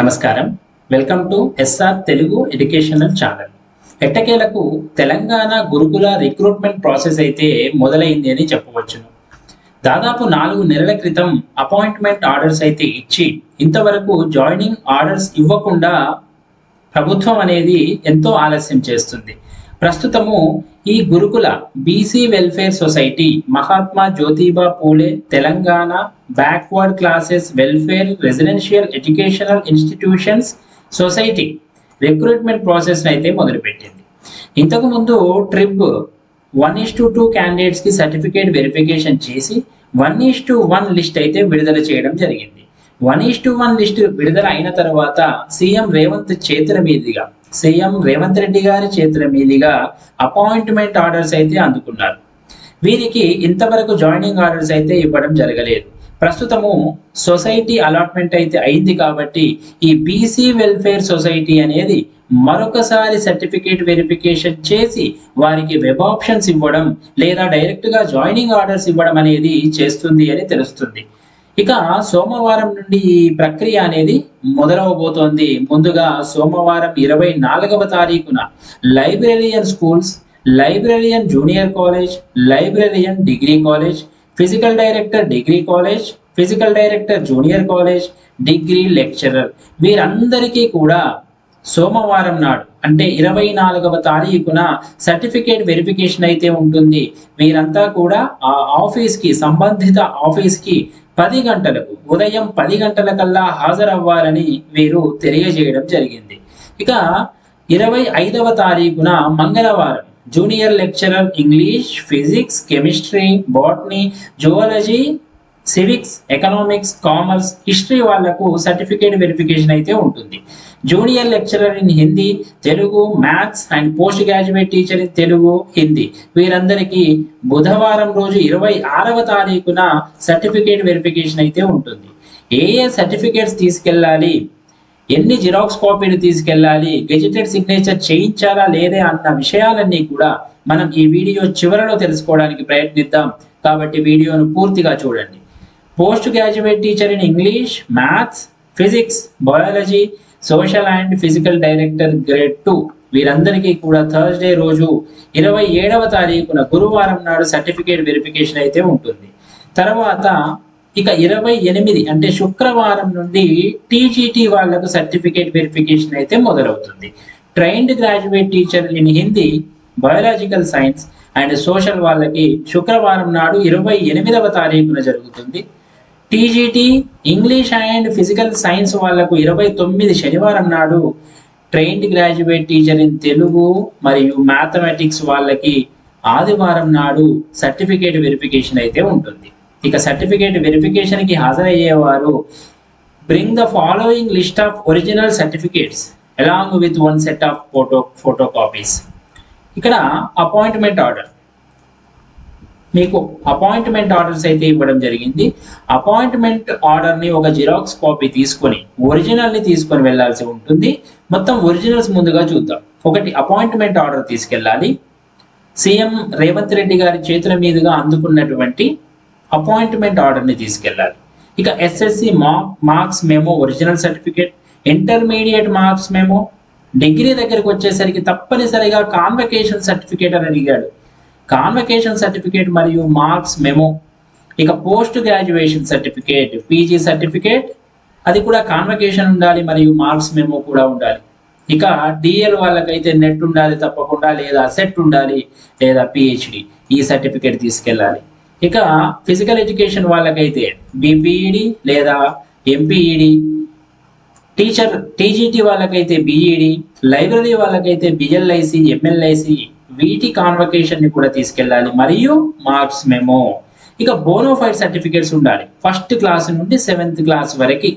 నమస్కారం. Welcome to SR Telugu educational channel. ఎట్టకేలకు తెలంగాణ గురుకుల రిక్రూట్మెంట్ ప్రాసెస్ అయితే మొదలైంది అని చెప్పవచ్చును దాదాపు నాలుగు నెలల క్రితం అపాయింట్మెంట్ ఆర్డర్స్ అయితే ఇచ్చి ఇంతవరకు జాయినింగ్ ఆర్డర్స్ ఇవ్వకుండా ప్రభుత్వం అనేది ఎంతో ఆలస్యం చేస్తుంది. ప్రస్తుతము ఈ గురుకుల BC welfare society Mahatma Jyotiba Phule Telangana backward classes welfare residential educational institutions society recruitment process అయితే మొదలుపెట్టింది. ఇంతకు ముందు trip one is to two క్యాండిడేట్స్కి సర్టిఫికేట్ వెరిఫికేషన్ చేసి one is to one list అయితే విడుదల చేయడం జరిగింది. One is to one list విడుదల అయిన తర్వాత సీఎం రేవంత్ చేతుల మీదుగా సీఎం రేవంత్ రెడ్డి గారి చేతుల మీదుగా అపాయింట్మెంట్ ఆర్డర్స్ అయితే అందుకున్నారు. వీరికి ఇంతవరకు జాయినింగ్ ఆర్డర్స్ అయితే ఇవ్వడం జరగలేదు. ప్రస్తుతము సొసైటీ అలాట్మెంట్ అయితే అయింది కాబట్టి ఈ బీసీ వెల్ఫేర్ సొసైటీ అనేది మరొకసారి సర్టిఫికేట్ వెరిఫికేషన్ చేసి వారికి వెబ్ ఆప్షన్స్ ఇవ్వడం లేదా డైరెక్ట్గా జాయినింగ్ ఆర్డర్స్ ఇవ్వడం అనేది చేస్తుంది అని తెలుస్తుంది. ఇక సోమవారం నుండి ఈ ప్రక్రియ అనేది మొదలవబోతోంది. ముందుగా సోమవారం ఇరవై నాలుగవ తారీఖున librarian schools librarian junior college librarian degree college physical director degree college physical director junior college degree lecturer వీరందరికీ కూడా సోమవారం నాడు అంటే ఇరవై నాలుగవ తారీఖున సర్టిఫికేట్ వెరిఫికేషన్ అయితే ఉంటుంది. వీరంతా కూడా ఆ ఆఫీస్కి సంబంధిత ఆఫీస్కి పది గంటలకు ఉదయం పది గంటల కల్లా హాజరవ్వాలని వీరు తెలియజేయడం జరిగింది. ఇక ఇరవై ఐదవ తారీఖున మంగళవారం junior lecturer English physics chemistry botany zoology civics economics commerce history వాళ్ళకు సర్టిఫికేట్ వెరిఫికేషన్ అయితే ఉంటుంది. Junior lecturer in Hindi Telugu maths and post graduate teacher in Telugu Hindi వీరందరికీ బుధవారం రోజు ఇరవై ఆరవ తారీఖున సర్టిఫికేట్ వెరిఫికేషన్ అయితే ఉంటుంది. ఏ ఏ సర్టిఫికేట్స్ తీసుకెళ్ళాలి? ఎన్ని జిరాక్స్ కాపీలు తీసుకెళ్ళాలి? గెజిటెడ్ సిగ్నేచర్ చేయించాలా లేదే అన్న విషయాలన్నీ కూడా మనం ఈ వీడియో చివరలో తెలుసుకోవడానికి ప్రయత్నిద్దాం. కాబట్టి వీడియోను పూర్తిగా చూడండి. Post graduate teacher in English maths physics biology social and physical director grade two వీరందరికీ కూడా థర్స్డే రోజు ఇరవై ఏడవ తారీఖున గురువారం నాడు సర్టిఫికేట్ వెరిఫికేషన్ అయితే ఉంటుంది. తర్వాత ఇక ఇరవై ఎనిమిది అంటే శుక్రవారం నుండి టీజీటీ వాళ్ళకు సర్టిఫికేట్ వెరిఫికేషన్ అయితే మొదలవుతుంది. Trained graduate teacher in Hindi biological science and social వాళ్ళకి శుక్రవారం నాడు ఇరవై ఎనిమిదవ తారీఖున జరుగుతుంది. TGT English and physical science వాళ్ళకు ఇరవై తొమ్మిది శనివారం నాడు trained graduate teacher in Telugu మరియు మ్యాథమెటిక్స్ వాళ్ళకి ఆదివారం నాడు సర్టిఫికేట్ వెరిఫికేషన్ అయితే ఉంటుంది. ఇక సర్టిఫికేట్ వెరిఫికేషన్కి హాజరయ్యేవారు bring the following list of original certificates along with one set of photo photo copies ఇక్కడ అపాయింట్మెంట్ ఆర్డర్. మీకు అపాయింట్మెంట్ ఆర్డర్స్ అయితే ఇవ్వడం జరిగింది. అపాయింట్మెంట్ ఆర్డర్ని ఒక జిరాక్స్ కాపీ తీసుకొని ఒరిజినల్ని తీసుకొని వెళ్ళాల్సి ఉంటుంది. మొత్తం ఒరిజినల్స్ ముందుగా చూద్దాం. ఒకటి అపాయింట్మెంట్ ఆర్డర్ తీసుకెళ్ళాలి. సీఎం రేవంత్ రెడ్డి గారి చేతుల మీదుగా అందుకున్నటువంటి అపాయింట్మెంట్ ఆర్డర్ని తీసుకెళ్ళాలి తీసుకెళ్ళాలి. ఇక SSC marks memo original certificate intermediate marks memo degree దగ్గరికి వచ్చేసరికి తప్పనిసరిగా కాన్వకేషన్ సర్టిఫికేట్ అని అడిగాడు. కాన్వకేషన్ సర్టిఫికేట్ మరియు మార్క్స్ మెమో ఇక post graduation certificate PG certificate అది కూడా కాన్వకేషన్ ఉండాలి మరియు మార్క్స్ మెమో కూడా ఉండాలి. ఇక డిఎల్ వాళ్ళకైతే నెట్ ఉండాలి తప్పకుండా లేదా సెట్ ఉండాలి లేదా పిహెచ్డి ఈ సర్టిఫికేట్ తీసుకెళ్ళాలి. ఇక ఫిజికల్ ఎడ్యుకేషన్ వాళ్ళకైతే బిపిఈడి లేదా ఎంపీఈడి టీచర్ టీజీటీ వాళ్ళకైతే బిఈడి లైబ్రరీ వాళ్ళకైతే బిఎల్ఐసి ఎంఎల్ఐసి వీటి కాన్వకేషన్ని కూడా తీసుకెళ్ళాలి. మరియు మార్క్స్ మెమో ఇక బోనోఫైడ్ సర్టిఫికేట్స్ ఉండాలి. ఫస్ట్ క్లాస్ నుండి సెవెంత్ క్లాస్ వరకు.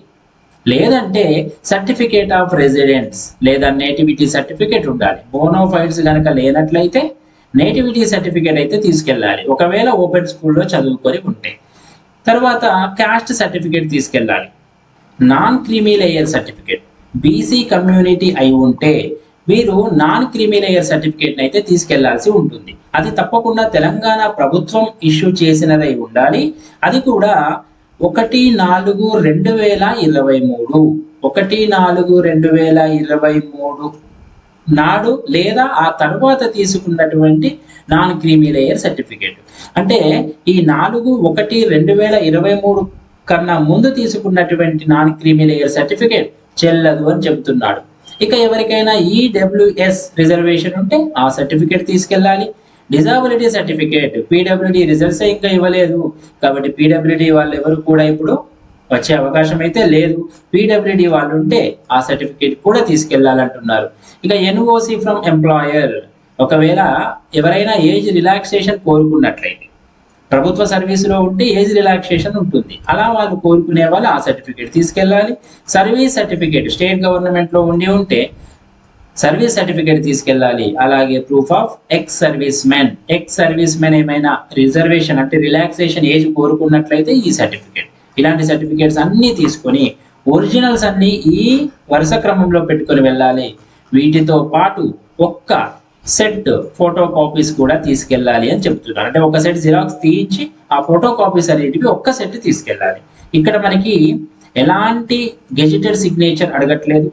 లేదంటే సర్టిఫికేట్ ఆఫ్ రెసిడెన్స్ లేదా నేటివిటీ సర్టిఫికేట్ ఉండాలి. బోనోఫైడ్స్ కనుక లేనట్లయితే నేటివిటీ సర్టిఫికేట్ అయితే తీసుకెళ్ళాలి. ఒకవేళ ఓపెన్ స్కూల్లో చదువుకొని ఉంటే. తర్వాత క్యాస్ట్ సర్టిఫికేట్ తీసుకెళ్ళాలి. Non creamy layer certificate BC community అయి ఉంటే మీరు నాన్ క్రిమినేయర్ సర్టిఫికేట్ అయితే తీసుకెళ్ళాల్సి ఉంటుంది. అది తప్పకుండా తెలంగాణ ప్రభుత్వం ఇష్యూ చేసినదై ఉండాలి. అది కూడా ఒకటి నాలుగు రెండు వేల ఇరవై మూడు. ఒకటి నాలుగు రెండు వేల ఇరవై మూడు నాడు లేదా ఆ తర్వాత తీసుకున్నటువంటి నాన్ క్రీమీ లేయర్ సర్టిఫికేట్ అంటే ఈ నాలుగు ఒకటి రెండు వేల ఇరవై మూడు కన్నా ముందు తీసుకున్నటువంటి నాన్ క్రీమీ లేయర్ సర్టిఫికేట్ చెల్లదు అని చెబుతున్నాడు ఇక ఎవరికైనా ఈడబ్ల్యూఎస్ రిజర్వేషన్ ఉంటే ఆ సర్టిఫికేట్ తీసుకెళ్ళాలి. డిజాబిలిటీ సర్టిఫికేట్ పీడబ్ల్యూడి రిజల్ట్స్ ఇంకా ఇవ్వలేదు. కాబట్టి పీడబ్ల్యూడి వాళ్ళు ఎవరు కూడా ఇప్పుడు వచ్చే అవకాశం అయితే లేదు. పీడబ్ల్యూడి వాళ్ళు ఉంటే ఆ సర్టిఫికేట్ కూడా తీసుకెళ్ళాలంటున్నారు ఇక ఎన్ఓసి ఫ్రమ్ ఎంప్లాయర్ ఒకవేళ ఎవరైనా ఏజ్ రిలాక్సేషన్ కోరుకున్నట్లయితే ప్రభుత్వ సర్వీసులో ఉంటే ఏజ్ రిలాక్సేషన్ ఉంటుంది. అలా వాళ్ళు కోరుకునే వాళ్ళు ఆ సర్టిఫికేట్ తీసుకెళ్ళాలి. సర్వీస్ సర్టిఫికేట్ స్టేట్ గవర్నమెంట్లో ఉండి ఉంటే సర్వీస్ సర్టిఫికేట్ తీసుకెళ్ళాలి. అలాగే proof of ex service men ex service men ఏమైనా రిజర్వేషన్ అంటే రిలాక్సేషన్ ఏజ్ కోరుకున్నట్లయితే ఈ సర్టిఫికేట్. ఇలాంటి సర్టిఫికేట్స్ అన్నీ తీసుకొని ఒరిజినల్స్ అన్నీ ఈ వరుస క్రమంలో పెట్టుకొని వెళ్ళాలి. వీటితో పాటు ఒక్క సెట్ ఫోటో కాపీస్ కూడా తీసుకెళ్ళాలి అని చెప్తున్నారు. అంటే ఒక సెట్ జిరాక్స్ తీయించి ఆ ఫోటో కాపీస్ అనేటివి ఒక్క సెట్ తీసుకెళ్ళాలి. ఇక్కడ మనకి ఎలాంటి గెజిటెడ్ సిగ్నేచర్ అడగట్లేదు.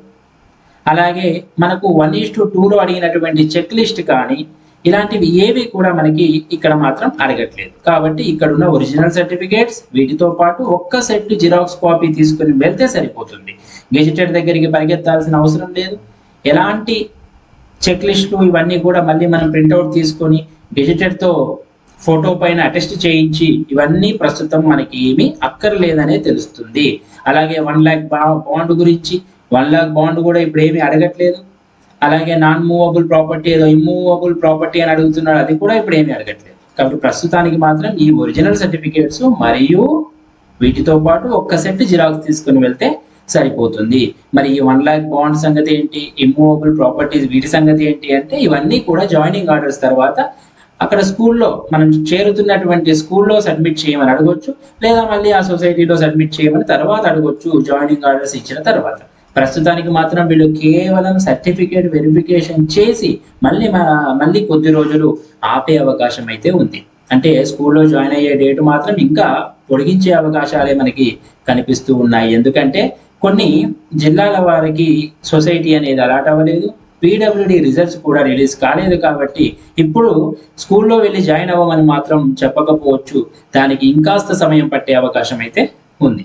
అలాగే మనకు వన్ ఈస్ టు టూలో అడిగినటువంటి చెక్ లిస్ట్ కానీ ఇలాంటివి ఏవి కూడా మనకి ఇక్కడ మాత్రం అడగట్లేదు. కాబట్టి ఇక్కడ ఉన్న ఒరిజినల్ సర్టిఫికేట్స్ వీటితో పాటు ఒక్క సెట్ జిరాక్స్ కాపీ తీసుకుని వెళ్తే సరిపోతుంది. గెజిటెడ్ దగ్గరికి పరిగెత్తాల్సిన అవసరం లేదు. ఎలాంటి చెక్ లిస్టులు ఇవన్నీ కూడా మళ్ళీ మనం ప్రింట్అవుట్ తీసుకొని గెజిటెడ్ ఫోటో పైన అటెస్ట్ చేయించి ఇవన్నీ ప్రస్తుతం మనకి ఏమీ అక్కర్లేదనే తెలుస్తుంది. అలాగే వన్ ల్యాక్ బాండ్ గురించి వన్ ల్యాక్ బాండ్ కూడా ఇప్పుడు ఏమీ అడగట్లేదు. అలాగే నాన్ మూవబుల్ ప్రాపర్టీ ఏదో ఇమ్మూవబుల్ ప్రాపర్టీ అని అడుగుతున్నాడు అది కూడా ఇప్పుడు ఏమీ అడగట్లేదు. కాబట్టి ప్రస్తుతానికి మాత్రం ఈ ఒరిజినల్ సర్టిఫికేట్స్ మరియు వీటితో పాటు ఒక్క సెట్ జిరాక్స్ తీసుకుని వెళ్తే సరిపోతుంది. మరి ఈ వన్ ల్యాక్ బాండ్ సంగతి ఏంటి? ఇమ్మూవబుల్ ప్రాపర్టీస్ వీటి సంగతి ఏంటి అంటే ఇవన్నీ కూడా జాయినింగ్ ఆర్డర్స్ తర్వాత అక్కడ స్కూల్లో మనం చేరుతున్నటువంటి స్కూల్లో సబ్మిట్ చేయమని అడగొచ్చు లేదా మళ్ళీ ఆ సొసైటీలో సబ్మిట్ చేయమని తర్వాత అడగొచ్చు జాయినింగ్ ఆర్డర్స్ ఇచ్చిన తర్వాత. ప్రస్తుతానికి మాత్రం వీళ్ళు కేవలం సర్టిఫికేట్ వెరిఫికేషన్ చేసి మళ్ళీ మళ్ళీ కొద్ది రోజులు ఆపే అవకాశం అయితే ఉంది. అంటే స్కూల్లో జాయిన్ అయ్యే డేట్ మాత్రం ఇంకా పొడిగించే అవకాశాలే మనకి కనిపిస్తూ ఉన్నాయి. ఎందుకంటే కొన్ని జిల్లాల వారికి సొసైటీ అనేది అలాట్ అవ్వలేదు. పీడబ్ల్యూడి రిజల్ట్స్ కూడా రిలీజ్ కాలేదు కాబట్టి ఇప్పుడు స్కూల్లో వెళ్ళి జాయిన్ అవ్వమని మాత్రం చెప్పకపోవచ్చు. దానికి ఇంకాస్త సమయం పట్టే అవకాశం అయితే ఉంది.